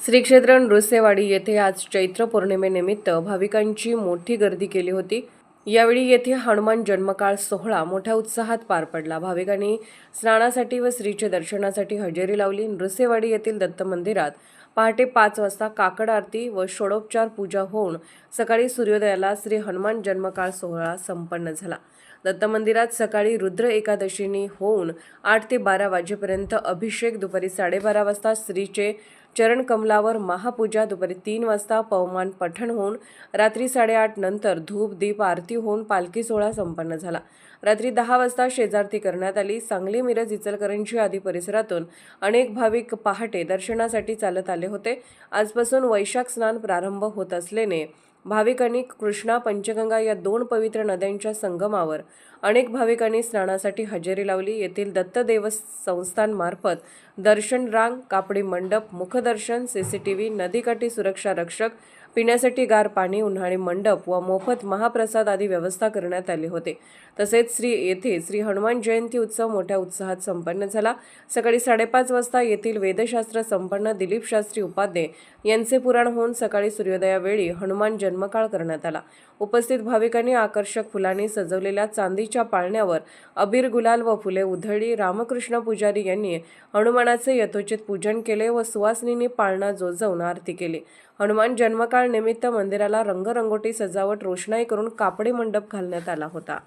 श्री क्षेत्र नृसेवाडी येथे आज चैत्र पौर्णिमेनिमित्त भाविकांची मोठी गर्दी केली होती. यावेळी येथे हनुमान जन्मकाळ सोहळा मोठ्या उत्साहात पार पडला. भाविकांनी स्नानासाठी व श्रीचे दर्शनासाठी हजेरी लावली. नृसेवाडी येथील दत्त मंदिरात पहाटे पाच वाजता काकड आरती व षोडोपचार पूजा होऊन सकाळी सूर्योदयाला श्री हनुमान जन्मकाळ सोहळा संपन्न झाला. दत्त मंदिरात सकाळी रुद्र एकादशीनी होऊन आठ ते बारा वाजेपर्यंत अभिषेक दुपारी साडेबारा वाजता श्रीचे चरण कमलावर महापूजा दुपारी तीन वाजता पवमान पठण होऊन रात्री साडेआठ नंतर धूप दीप आरती होऊन पालखी सोहळा संपन्न झाला. रात्री दहा वाजता शेजारती करण्यात आली. सांगली मिरज इचलकरंजी आदी परिसरातून अनेक भाविक पहाटे दर्शनासाठी चालत आले होते. आजपासून वैशाख स्नान प्रारंभ होत असल्याने भाविकांनी कृष्णा पंचगंगा या दोन पवित्र नद्यांच्या संगमावर अनेक भाविकांनी स्नानासाठी हजेरी लावली. येथील दत्तदेव संस्थांमार्फत दर्शन रांग कापडी मंडप मुखदर्शन सीसीटीव्ही नदीकाठी सुरक्षा रक्षक पिण्यासाठी गार पाणी उन्हाळी मंडप व मोफत महाप्रसाद आदी व्यवस्था करण्यात आली होते. तसेच श्री येथे श्री हनुमान जयंती उत्सव मोठ्या उत्साहात संपन्न झाला. सकाळी साडेपाच वाजता येथील वेदशास्त्र संपन्न दिलीप शास्त्री उपाध्ये यांचे पुराण होऊन सकाळी सूर्योदयावेळी हनुमान जन्मकाळ करण्यात आला. उपस्थित भाविकांनी आकर्षक फुलांनी सजवलेल्या चांदीच्या पाळण्यावर अबीर गुलाल व फुले उधळी रामकृष्ण पुजारी यांनी हनुमानाचे यथोचित पूजन केले व सुवासिनींनी पाळणा जोजवून आरती केली. हनुमान जन्मकाळ निमित्त मंदिराला रंगरंगोटी सजावट रोषणाई करून कापडी मंडप घालण्यात आला होता.